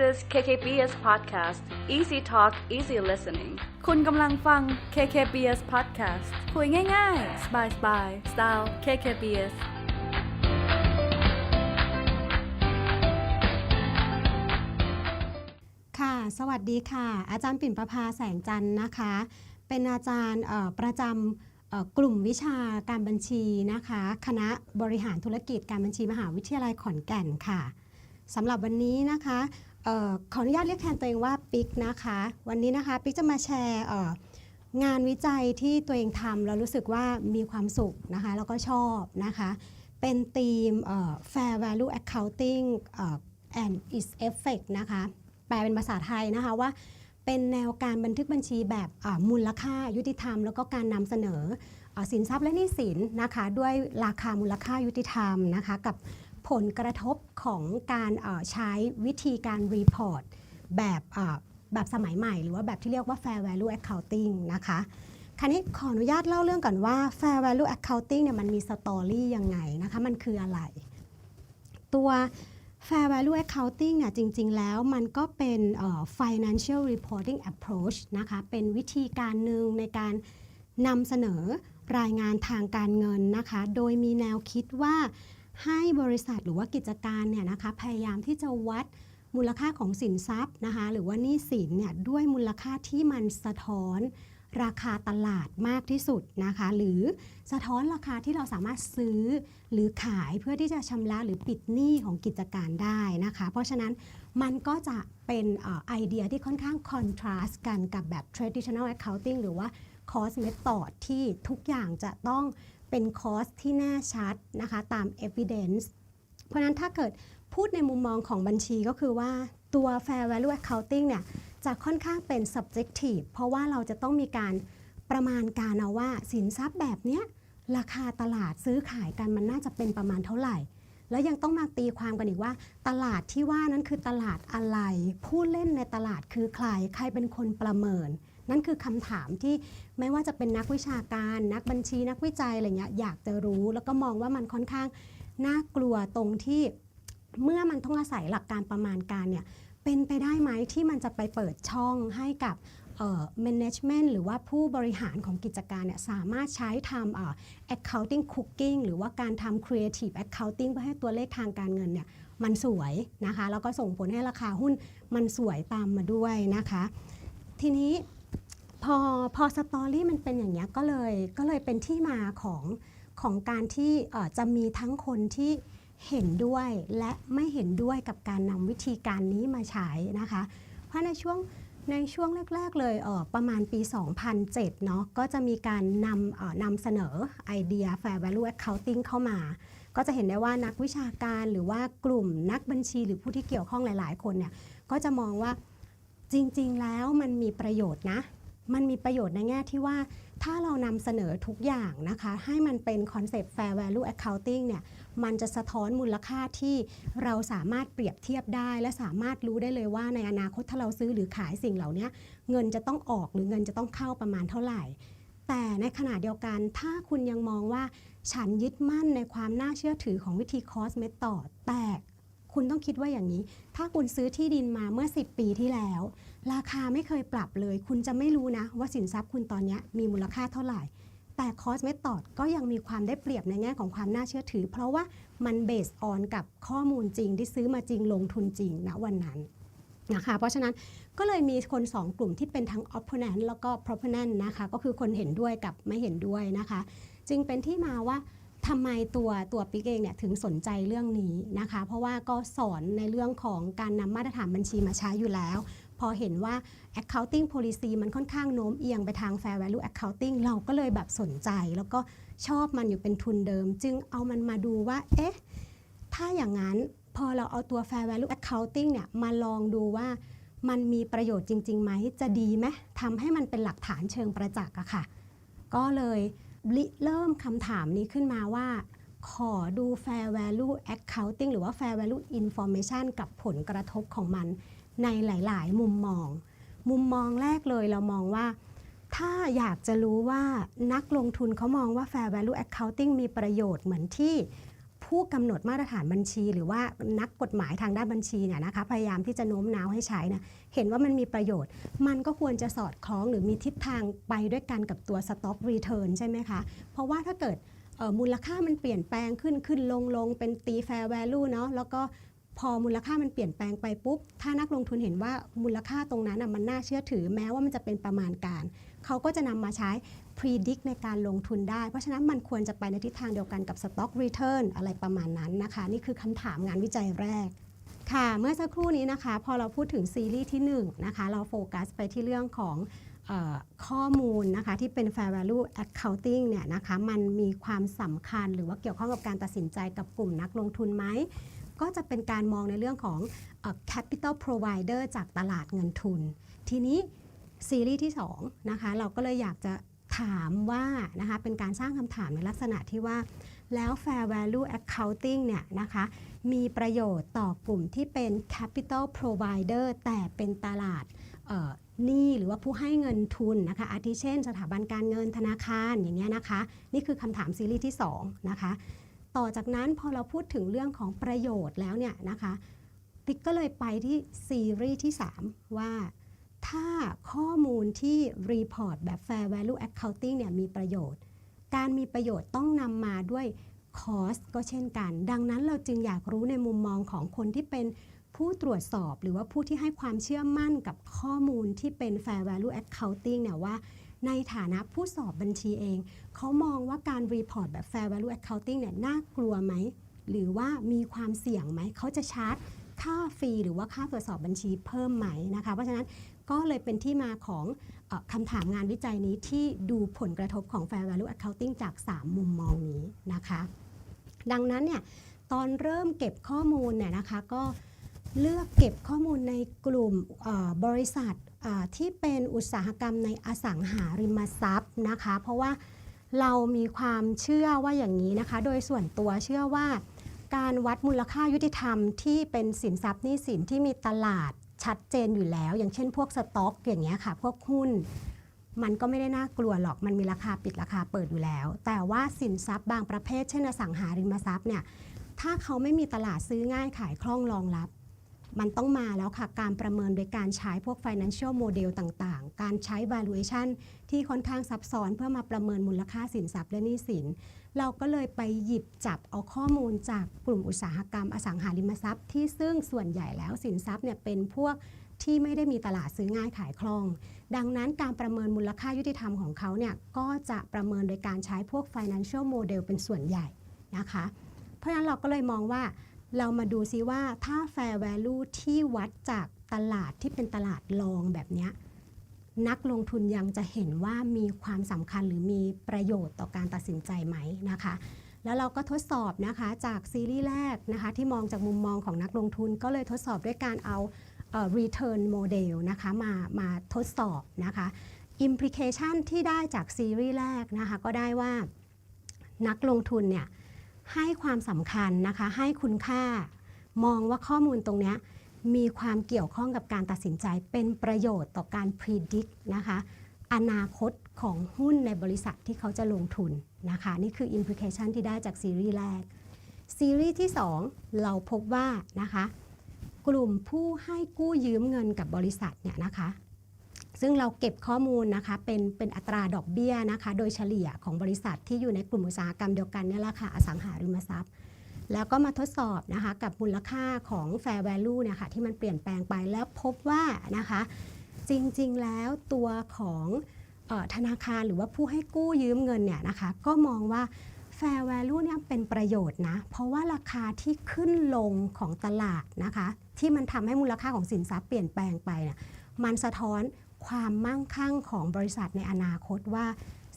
is KKBS Podcast Easy Talk Easy Listening คุณกำลังฟัง KKBS Podcast คุยง่ายๆ สบายๆสไตล์ KKBS ค่ะ สวัสดีค่ะ อาจารย์ปิ่นประภาแสงจันทร์นะคะ เป็นอาจารย์เอ่อประจำเอ่อกลุ่มวิชาการบัญชีนะคะ คณะบริหารธุรกิจการบัญชีมหาวิทยาลัยขอนแก่นค่ะสำหรับวันนี้นะคะเออขออนุญาตเรียกแทนตัวเองว่าปิ๊กนะคะ วันนี้นะคะปิ๊กจะมาแชร์งานวิจัยที่ตัวเองทำแล้วรู้สึกว่ามีความสุขนะคะแล้วก็ชอบนะคะ เป็นธีม Fair Value Accounting and its effect นะคะ แปลเป็นภาษาไทยนะคะว่าเป็นแนวการบันทึกบัญชีแบบมูลค่ายุติธรรม แล้วก็การนำเสนออสินทรัพย์และหนี้สินนะคะ ด้วยราคามูลค่ายุติธรรมนะคะกับ ผลกระทบของการใช้วิธีการรีพอร์ตแบบแบบสมัยใหม่ หรือว่าแบบที่เรียกว่า fair value accounting นะคะคราวนี้ขออนุญาตเล่าเรื่องก่อนว่า fair value accounting เนี่ยมันมีสตอรี่ยังไงนะคะมันคืออะไร ตัว Fair Value Accounting เนี่ยจริง ๆ แล้วมันก็เป็น financial reporting approach นะคะเป็นวิธีการหนึ่งในการนำเสนอรายงานทางการเงินนะคะ โดยมีแนวคิดว่า ให้บริษัทหรือว่ากิจการเนี่ยนะคะพยายามที่จะวัดมูลค่าของสินทรัพย์นะคะหรือว่านี้สินเนี่ยด้วยมูลค่าที่มันสะท้อนราคาตลาดมากที่สุดนะคะ หรือสะท้อนราคาที่เราสามารถซื้อหรือขายเพื่อที่จะชำระหรือปิดหนี้ของกิจการได้นะคะ เพราะฉะนั้นมันก็จะเป็นอไอเดียที่ค่อนข้างคอนทราสต์กันกับแบบ traditional accounting หรือว่า cost method ที่ทุกอย่างจะต้อง เป็น cost ที่แน่ชัดนะคะตาม evidence เพราะฉะนั้นถ้าเกิดพูดในมุมมองของบัญชีก็คือว่าตัว fair value accounting เนี่ยจะค่อนข้างเป็น subjective เพราะว่าเราจะต้องมีการประมาณการเอาว่าสินทรัพย์แบบเนี้ยราคาตลาดซื้อขายกันมันน่าจะเป็นประมาณเท่าไหร่ แล้วยังต้องมาตีความกันอีกว่า ตลาดที่ว่านั้นคือตลาดอะไร ผู้เล่นในตลาดคือใคร ใครเป็นคนประเมิน นั่นคือคำถามที่ไม่ว่าจะเป็นนักวิชาการ นักบัญชีนักวิจัยอะไรเงี้ยอยากจะรู้ แล้วก็มองว่ามันค่อนข้างน่ากลัวตรงที่เมื่อมันต้องอาศัยหลักการประมาณการเนี่ยเป็นไปได้ไหมที่มันจะไปเปิดช่องให้กับเอ่อ management หรือว่าผู้บริหารของกิจการเนี่ยสามารถใช้ทำเอ่อ accounting cooking หรือว่าการทำ creative accounting เพื่อให้ตัวเลขทางการเงินเนี่ยมันสวยนะคะ แล้วก็ส่งผลให้ราคาหุ้นมันสวยตามมาด้วยนะคะ ทีนี้ พอพอสตอรี่มันเป็นอย่างนี้ยก็เลยก็เลยเป็นที่มาของของการที่จะมีทั้งคนที่เห็นด้วยและไม่เห็นด้วยกับการนำวิธีการนี้มาใช้นะคะ เพราะในช่วงในช่วงแรก ๆ เลยเออประมาณปี 2007 เนาะก็จะมีการนำเออนำเสนอไอเดีย Fair Value Accounting เข้ามา ก็จะเห็นได้ว่านักวิชาการหรือว่ากลุ่มนักบัญชีหรือผู้ที่เกี่ยวข้องหลาย ๆ คนเนี่ยก็จะมองว่าจริง ๆ แล้วมันมีประโยชน์นะ มันมีประโยชน์ในแง่ที่ว่าถ้าเรานำเสนอทุกอย่างนะคะ ให้มันเป็นคอนเซปต์ Fair Value Accounting เนี่ยมันจะสะท้อนมูลค่าที่เราสามารถเปรียบเทียบได้ และสามารถรู้ได้เลยว่าในอนาคตถ้าเราซื้อหรือขายสิ่งเหล่านี้เงินจะต้องออกหรือเงินจะต้องเข้าประมาณเท่าไหร่ แต่ในขณะเดียวกันถ้าคุณยังมองว่าฉันยึดมั่นในความน่าเชื่อถือของวิธี cost method แต่คุณต้องคิดว่าอย่างนี้ ถ้าคุณซื้อที่ดินมาเมื่อ 10 ปีที่แล้ว ราคาไม่เคยปรับเลย คุณจะไม่รู้นะว่าสินทรัพย์คุณตอนนี้มีมูลค่าเท่าไหร่ แต่ cost method ก็ยังมีความได้เปรียบในแง่ของความน่าเชื่อถือ เพราะว่ามัน based on กับข้อมูลจริงที่ซื้อมาจริงลงทุนจริงณวันนั้นนะคะเพราะฉะนั้นก็เลยมีคน 2 กลุ่มที่เป็นทั้ง opponent แล้วก็ proponent นะคะก็คือคนเห็นด้วยกับไม่เห็นด้วยนะคะ จึงเป็นที่มาว่าทำไมตัวตัวปิกเองเนี่ยถึงสนใจเรื่องนี้นะคะ เพราะว่าก็สอนในเรื่องของการนำมาตรฐานบัญชีมาใช้อยู่แล้ว พอเห็นว่า accounting policy มันค่อนข้างโน้มเอียงไปทาง fair value accounting เราก็เลยแบบสนใจ แล้วก็ชอบมันอยู่เป็นทุนเดิม จึงเอามันมาดูว่า เอ๊ะ ถ้าอย่างนั้นพอเราเอาตัว fair value accounting เนี่ยมาลองดูว่ามันมีประโยชน์จริงๆไหม จะดีไหมทำให้มันเป็นหลักฐานเชิงประจักษ์อะค่ะ ก็เลยริเริ่มคำถามนี้ขึ้นมาว่า ขอดู fair value accounting หรือว่า fair value information กับผลกระทบของมัน ในหลาย ๆ มุมมอง มุมมองแรกเลยเรามองว่า ถ้าอยากจะรู้ว่านักลงทุนเขามองว่า fair value accounting มีประโยชน์เหมือนที่ผู้กำหนดมาตรฐานบัญชี หรือว่านักกฎหมายทางด้านบัญชีเนี่ยนะคะพยายามที่จะโน้มน้าวให้ใช้นะเห็นว่ามันมีประโยชน์ มันก็ควรจะสอดคล้องหรือมีทิศทางไปด้วยกันกับตัว stock return ใช่ไหมคะ เพราะว่าถ้าเกิดมูลค่ามันเปลี่ยนแปลงขึ้นขึ้นลงลงเป็นตี fair value เนาะแล้วก็ พอมูลค่ามันเปลี่ยนแปลงไปปุ๊บ ถ้านักลงทุนเห็นว่ามูลค่าตรงนั้นน่ะมันน่าเชื่อถือแม้ว่ามันจะเป็นประมาณการ เขาก็จะนำมาใช้ predict ในการลงทุนได้ เพราะฉะนั้นมันควรจะไปในทิศทางเดียวกันกับ stock return อะไรประมาณนั้นนะคะ นี่คือคำถามงานวิจัยแรกค่ะ เมื่อสักครู่นี้นะคะ พอเราพูดถึงซีรีส์ที่1นะคะ เราโฟกัสไปที่เรื่องของอข้อมูลนะคะ ที่เป็น fair value accounting เนี่ยนะคะ มันมีความสำคัญหรือว่าเกี่ยวข้องกับการตัดสินใจกับกลุ่มนักลงทุนไหม ก็จะเป็นการมองในเรื่องของ capital provider จากตลาดเงินทุน ทีนี้ซีรีส์ที่2นะคะเราก็เลยอยากจะถามว่านะคะเป็นการสร้างคำถามในลักษณะที่ว่า แล้ว fair value accounting เนี่ยนะคะมีประโยชน์ต่อกลุ่มที่เป็น capital provider แต่เป็นตลาดหนี้หรือว่าผู้ให้เงินทุนนะคะ อาทิเช่น สถาบันการเงินธนาคารอย่างเงี้ยนะคะ นี่คือคำถามซีรีส์ที่2นะคะ ต่อจากนั้นพอเราพูดถึงเรื่องของประโยชน์แล้วเนี่ยนะคะติ๊กก็เลยไปที่ซีรีส์ที่ 3 ว่าถ้าข้อมูลที่รีพอร์ตแบบ Fair Value Accounting เนี่ยมีประโยชน์ การมีประโยชน์ต้องนำมาด้วยคอสก็เช่นกัน ดังนั้นเราจึงอยากรู้ในมุมมองของคนที่เป็นผู้ตรวจสอบหรือว่าผู้ที่ให้ความเชื่อมั่นกับข้อมูลที่เป็น Fair Value Accounting เนี่ยว่า ในฐานะผู้สอบบัญชีเอง เขามองว่าการรีพอร์ตแบบ Fair Value Accounting เนี่ยน่ากลัวไหม หรือว่ามีความเสี่ยงไหม เขาจะชาร์จค่าฟรีหรือว่าค่าตรวจสอบบัญชีเพิ่มไหมนะคะ เพราะฉะนั้นก็เลยเป็นที่มาของอคำถามงานวิจัยนี้ที่ดูผลกระทบของ Fair Value Accounting จาก 3 มุมมองนี้นะคะ ดังนั้นเนี่ยตอนเริ่มเก็บข้อมูลเนี่ยนะคะก็เลือกเก็บข้อมูลในกลุ่มบริษัท ที่เป็นอุตสาหกรรมในอสังหาริมทรัพย์นะคะ เพราะว่าเรามีความเชื่อว่าอย่างนี้นะคะ โดยส่วนตัวเชื่อว่า การวัดมูลค่ายุติธรรมที่เป็นสินทรัพย์นี้สินที่มีตลาดชัดเจนอยู่แล้ว อย่างเช่นพวกสต็อกอย่างเงี้ยค่ะ พวกหุ้น มันก็ไม่ได้น่ากลัวหรอกมันมีราคาปิดราคาเปิดอยู่แล้ว แต่ว่าสินทรัพย์บางประเภท เช่นอสังหาริมทรัพย์เนี่ยถ้าเขาไม่มีตลาดซื้อง่ายขายคล่องรองรับ มันต้องมาแล้วค่ะ การประเมินโดยการใช้พวก financial model ต่างๆ การใช้ valuation ที่ค่อนข้างซับซ้อนเพื่อมาประเมินมูลค่าสินทรัพย์และหนี้สิน เราก็เลยไปหยิบจับเอาข้อมูลจากกลุ่มอุตสาหกรรมอสังหาริมทรัพย์ ที่ซึ่งส่วนใหญ่แล้วสินทรัพย์เนี่ยเป็นพวกที่ไม่ได้มีตลาดซื้อง่ายขายคล่อง ดังนั้นการประเมินมูลค่ายุติธรรมของเขาเนี่ยก็จะประเมินโดยการใช้พวก financial model เป็นส่วนใหญ่นะคะ เพราะฉะนั้นเราก็เลยมองว่า เรามาดูซิว่าถ้า fair value ที่วัดจากตลาดที่เป็นตลาดรองแบบนี้นักลงทุนยังจะเห็นว่ามีความสำคัญหรือมีประโยชน์ต่อการตัดสินใจไหมนะคะ แล้วเราก็ทดสอบนะคะจากซีรีส์แรกนะคะที่มองจากมุมมองของนักลงทุนก็เลยทดสอบด้วยการเอาเอ่อ return model นะคะมามาทดสอบนะคะ implication ที่ได้จากซีรีส์แรกนะคะก็ได้ว่านักลงทุนเนี่ย ให้ความสำคัญนะคะ ให้คุณค่า มองว่าข้อมูลตรงนี้มีความเกี่ยวข้องกับการตัดสินใจเป็นประโยชน์ต่อการ predict นะคะ อนาคตของหุ้นในบริษัทที่เขาจะลงทุนนะคะ นี่คือ implication ที่ได้จากซีรีส์แรก ซีรีส์ที่ 2 เราพบว่านะคะ กลุ่มผู้ให้กู้ยืมเงินกับบริษัทเนี่ยนะคะ ซึ่งเราเก็บข้อมูลนะคะเป็นเป็นอัตราดอกเบี้ยนะคะโดยเฉลี่ยของบริษัทที่อยู่ในกลุ่มอุตสาหกรรมเดียวกันนี่แหละค่ะอสังหาริมทรัพย์ แล้วก็มาทดสอบนะคะกับมูลค่าของ fair value เนี่ยค่ะที่มันเปลี่ยนแปลงไปแล้วพบว่านะคะจริงๆแล้วตัวของออธนาคารหรือว่าผู้ให้กู้ยืมเงินเนี่ยนะคะก็มองว่า fair value เนี่ยเป็นประโยชน์นะ เพราะว่าราคาที่ขึ้นลงของตลาดนะคะที่มันทำให้มูลค่าของสินทรัพย์เปลี่ยนแปลงไปเนี่ยมันสะท้อน ความมั่งคั่งของบริษัทในอนาคตว่า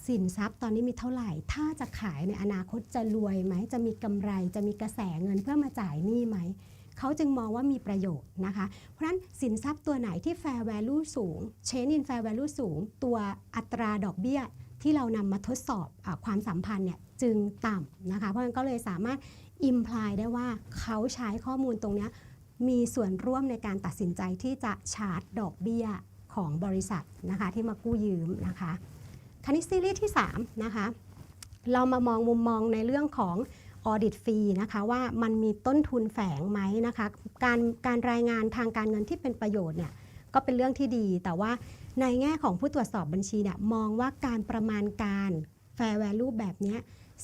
สินทรัพย์ตอนนี้มีเท่าไหร่ ถ้าจะขายในอนาคตจะรวยไหม จะมีกำไร จะมีกระแสเงินเพื่อมาจ่ายหนี้ไหม เขาจึงมองว่ามีประโยชน์นะคะ เพราะฉะนั้นสินทรัพย์ตัวไหนที่ fair value สูง change in fair value สูง ตัวอัตราดอกเบี้ยที่เรานำมาทดสอบอความสัมพันธ์เนี่ยจึงต่ำนะคะ เพราะฉะนั้นก็เลยสามารถ imply ได้ว่าเขาใช้ข้อมูลตรงนี้มีส่วนร่วมในการตัดสินใจที่จะชาร์จดอกเบี้ย ของบริษัทนะคะที่มากู้ยืมนะคะคณิตซีรีส์ที่3นะคะเรามามองมุมมองในเรื่องของออดิตฟรีนะคะว่ามันมีต้นทุนแฝงไหมนะคะการการรายงานทางการเงินที่เป็นประโยชน์เนี่ยก็เป็นเรื่องที่ดี แต่ว่าในแง่ของผู้ตรวจสอบบัญชีเนี่ยมองว่าการประมาณการ fair value แบบนี้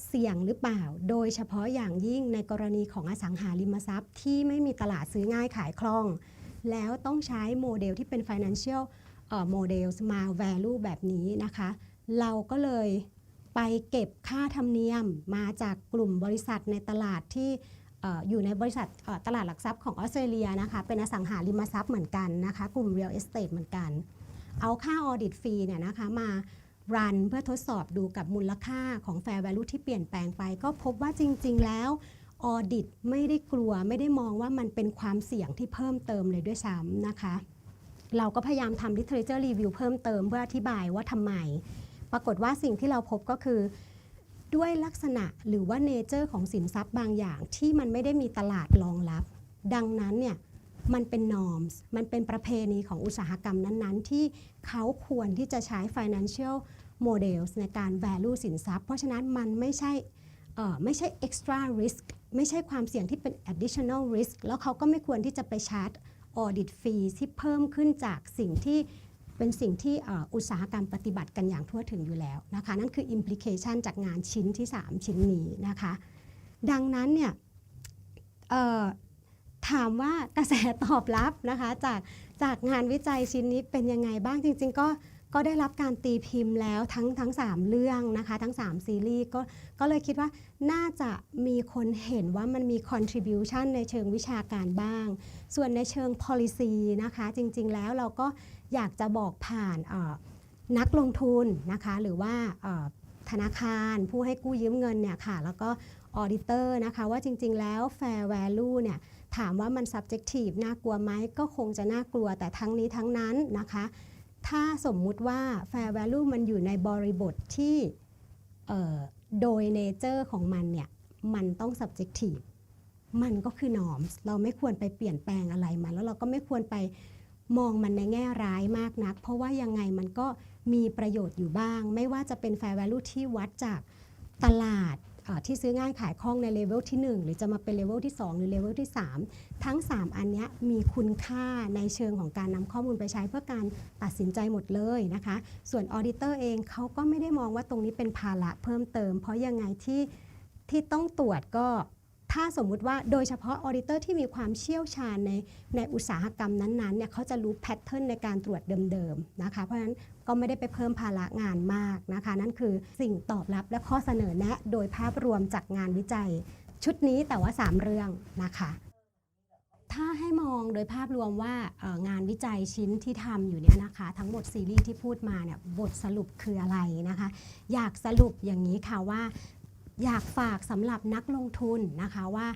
เสี่ยงหรือเปล่า โดยเฉพาะอย่างยิ่งในกรณีของอสังหาริมทรัพย์ ที่ไม่มีตลาดซื้อง่ายขายคล่อง แล้วต้องใช้โมเดลที่เป็น financial models มา value แบบนี้นะคะ เราก็เลยไปเก็บค่าธรรมเนียมมาจากกลุ่มบริษัทในตลาดที่อยู่ในบริษัทตลาดหลักทรัพย์ของออสเตรเลียนะคะเป็นอสังหาริมทรัพย์เหมือนกันนะคะ กลุ่ม real estate เหมือนกัน เอาค่าออดิตฟรีเนี่ยนะคะมารันเพื่อทดสอบดูกับมูลค่าของ fair value ที่เปลี่ยนแปลงไป ก็พบว่าจริง ๆ แล้ว ออดิตไม่ได้กลัวไม่ได้มองว่ามันเป็นความเสี่ยงที่เพิ่มเติมเลยด้วยซ้ำนะคะ เราก็พยายามทำ literature review เพิ่มเติมเพื่ออธิบายว่าทำไม ปรากฏว่าสิ่งที่เราพบก็คือ ด้วยลักษณะหรือว่าเนเจอร์ของสินทรัพย์บางอย่างที่มันไม่ได้มีตลาดรองรับ ดังนั้นเนี่ยมันเป็น norms มันเป็นประเพณีของอุตสาหกรรมนั้น ๆ ที่เขาควรที่จะใช้ financial models ในการ value สินทรัพย์ เพราะฉะนั้นมันไม่ใช่ไม่ใช่ extra risk ไม่ใช่ความเสี่ยงที่เป็น additional risk แล้วเขาก็ไม่ควรที่จะไปชาร์จ audit fee ที่เพิ่มขึ้นจากสิ่งที่เป็นสิ่งที่อุตสาหกรรมปฏิบัติกันอย่างทั่วถึงอยู่แล้วนะคะ นั่นคือ implication จากงานชิ้นที่ 3 ชิ้นนี้นะคะ ดังนั้นเนี่ยถามว่ากระแสตอบรับนะคะจากจากงานวิจัยชิ้นนี้เป็นยังไงบ้างจริง ๆ ก็ ก็ได้รับการตีพิมพ์แล้วทั้งทั้ง 3 เรื่องนะคะ ทั้ง 3 ซีรีส์ก็ก็เลยคิดว่าน่าจะมีคนเห็นว่ามันมี contribution ในเชิงวิชาการบ้าง ส่วนในเชิง policy นะคะ จริง ๆ แล้วเราก็อยากจะบอกผ่านนักลงทุนนะคะ หรือว่าธนาคารผู้ให้กู้ยืมเงินเนี่ยค่ะ แล้วก็ auditor นะคะ ว่าจริง ๆ แล้ว fair value เนี่ยถามว่ามัน subjective น่ากลัวไหมก็คงจะน่ากลัวแต่ทั้งนี้ทั้งนั้นนะคะ ถ้าสมมุติว่า fair value มันอยู่ในบริบทที่โดย nature ของมันเนี่ยมันต้อง subjective มันก็คือ norms เราไม่ควรไปเปลี่ยนแปลงอะไรมัน แล้วเราก็ไม่ควรไปมองมันในแง่ร้ายมากนัก เพราะว่ายังไงมันก็มีประโยชน์อยู่บ้าง ไม่ว่าจะเป็น fair value ที่วัดจากตลาด ที่ซื้อง่ายขายคล่องในเลเวลที่ 1 หรือจะมาเป็นเลเวลที่ 2 หรือเลเวลที่ 3 ทั้ง 3 อันนี้มีคุณค่าในเชิงของการนำข้อมูลไปใช้เพื่อการตัดสินใจหมดเลยนะคะ ส่วนออดิเตอร์เองเขาก็ไม่ได้มองว่าตรงนี้เป็นภาระเพิ่มเติม เพราะยังไงที่ที่ต้องตรวจก็ถ้าสมมุติว่าโดยเฉพาะออดิเตอร์ที่มีความเชี่ยวชาญในในอุตสาหกรรมนั้นๆเนี่ยเขาจะรู้แพทเทิร์นในการตรวจเดิมๆนะคะ เพราะฉะนั้น ก็ไม่ได้ไปเพิ่มภาระงานมากนะคะ นั่นคือสิ่งตอบรับและข้อเสนอแนะโดยภาพรวมจากงานวิจัย ชุดนี้แต่ว่า 3 เรื่องนะคะถ้าให้มองโดยภาพรวมว่างานวิจัยชิ้นที่ทำอยู่เนี่ยนะคะ ทั้งหมดซีรีส์ที่พูดมาเนี่ยบทสรุปคืออะไรนะคะ อยากสรุปอย่างนี้ค่ะว่า อยากฝากสำหรับนักลงทุนนะคะว่า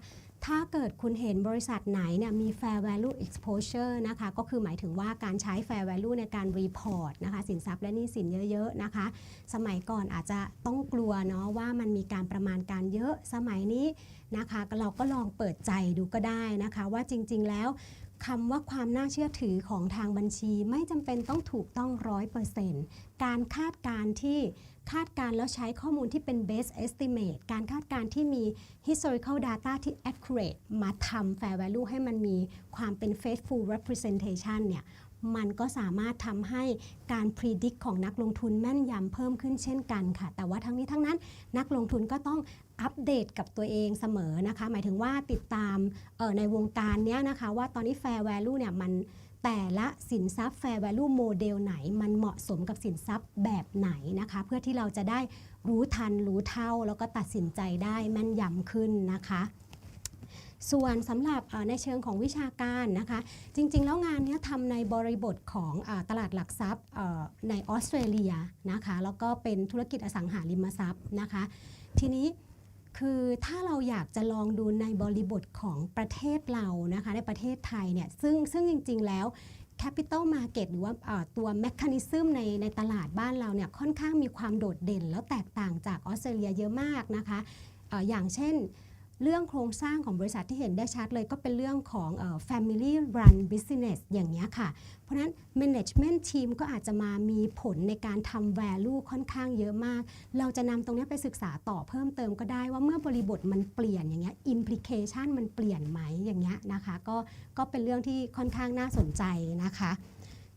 ถ้าเกิดคุณเห็นบริษัทไหนเนี่ยมี fair value exposure นะคะ ก็คือหมายถึงว่าการใช้ fair value ในการ report นะคะ สินทรัพย์และหนี้สินเยอะๆนะคะ สมัยก่อนอาจจะต้องกลัวเนาะว่ามันมีการประมาณการเยอะสมัยนี้นะคะ เราก็ลองเปิดใจดูก็ได้นะคะ ว่าจริงๆแล้วคำว่าความน่าเชื่อถือของทางบัญชีไม่จำเป็นต้องถูกต้องร้อยเปอร์เซ็นต์การคาดการณ์ที่ คาดการแล้วใช้ข้อมูลที่เป็น base estimate การคาดการที่มี historical data ที่ accurate มาทำ fair value ให้มันมีความเป็น faithful representation เนี่ยมันก็สามารถทำให้การ predict ของนักลงทุนแม่นยำเพิ่มขึ้นเช่นกันค่ะ แต่ว่าทั้งนี้ทั้งนั้นนักลงทุนก็ต้องอัปเดตกับตัวเองเสมอนะคะ หมายถึงว่าติดตามออในวงการเนี้ยนะคะ ว่าตอนนี้ fair value เนี่ยมัน แต่ละสินทรัพย์ fair value โมเดลไหน มันเหมาะสมกับสินทรัพย์แบบไหนนะคะ เพื่อที่เราจะได้รู้ทันรู้เท่า แล้วก็ตัดสินใจได้แม่นยำขึ้นนะคะ ส่วนสำหรับในเชิงของวิชาการนะคะ จริง ๆ แล้วงานนี้ทำในบริบทของอตลาดหลักทรัพย์ในออสเตรเลียนะคะ แล้วก็เป็นธุรกิจอสังหาริมทรัพย์นะคะ ทีนี้ คือถ้าเราอยากจะลองดูในบริบทของประเทศเรานะคะในประเทศไทยเนี่ยซึ่งซึ่งจริง ๆ แล้ว Capital Market หรือว่าตัวแมคคานิซึมในในตลาดบ้านเราเนี่ยค่อนข้างมีความโดดเด่น แล้วแตกต่างจากออสเตรเลียเยอะมากนะคะออย่างเช่น เรื่องโครงสร้างของบริษัทที่เห็นได้ชัดเลยก็เป็นเรื่องของ family run business อย่างนี้ค่ะ เพราะนั้น management team ก็อาจจะมามีผลในการทำ value ค่อนข้างเยอะมาก เราจะนำตรงนี้ไปศึกษาต่อเพิ่มเติมก็ได้ว่าเมื่อบริบทมันเปลี่ยนอย่างเงี้ย implication มันเปลี่ยนไหมอย่างเงี้ยนะคะก็ก็เป็นเรื่องที่ค่อนข้างน่าสนใจนะคะ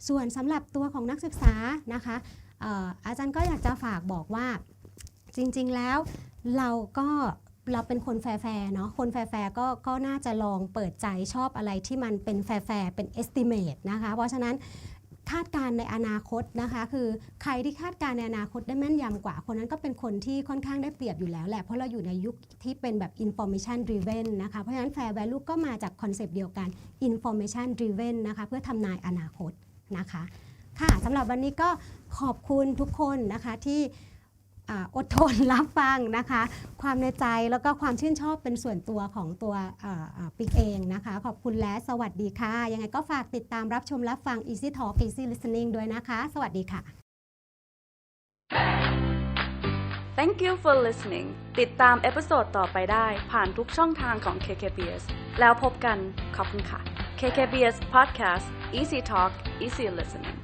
ส่วนสำหรับตัวของนักศึกษานะคะอออาจารย์ก็อยากจะฝากบอกว่าจริง ๆ แล้วเราก็ เราเป็นคนแฟร์ๆเนาะคนแฟร์ๆก็ก็น่าจะลองเปิดใจชอบอะไรที่มันเป็นแฟร์ๆเป็น estimate นะคะ เพราะฉะนั้นคาดการณ์ในอนาคตนะคะ คือใครที่คาดการณ์ในอนาคตได้แม่นยำกว่า คนนั้นก็เป็นคนที่ค่อนข้างได้เปรียบอยู่แล้วแหละ เพราะเราอยู่ในยุคที่เป็นแบบ information driven นะคะ เพราะฉะนั้น fair value ก็มาจากคอนเซปต์เดียวกัน information driven นะคะเพื่อทำนายอนาคตนะคะ ค่ะสำหรับวันนี้ก็ขอบคุณทุกคนนะคะที่ อดทนรับฟังนะคะ ความในใจแล้วก็ความชื่นชอบเป็นส่วนตัวของตัวปิกเองนะคะ ขอบคุณและสวัสดีค่ะ ยังไงก็ฝากติดตามรับชมรับฟัง Easy Talk Easy Listening ด้วยนะคะ สวัสดีค่ะ Thank you for listening ติดตามเอพิโซดต่อไปได้ผ่านทุกช่องทางของ KKBS แล้วพบกัน ขอบคุณค่ะ KKBS Podcast Easy Talk Easy Listening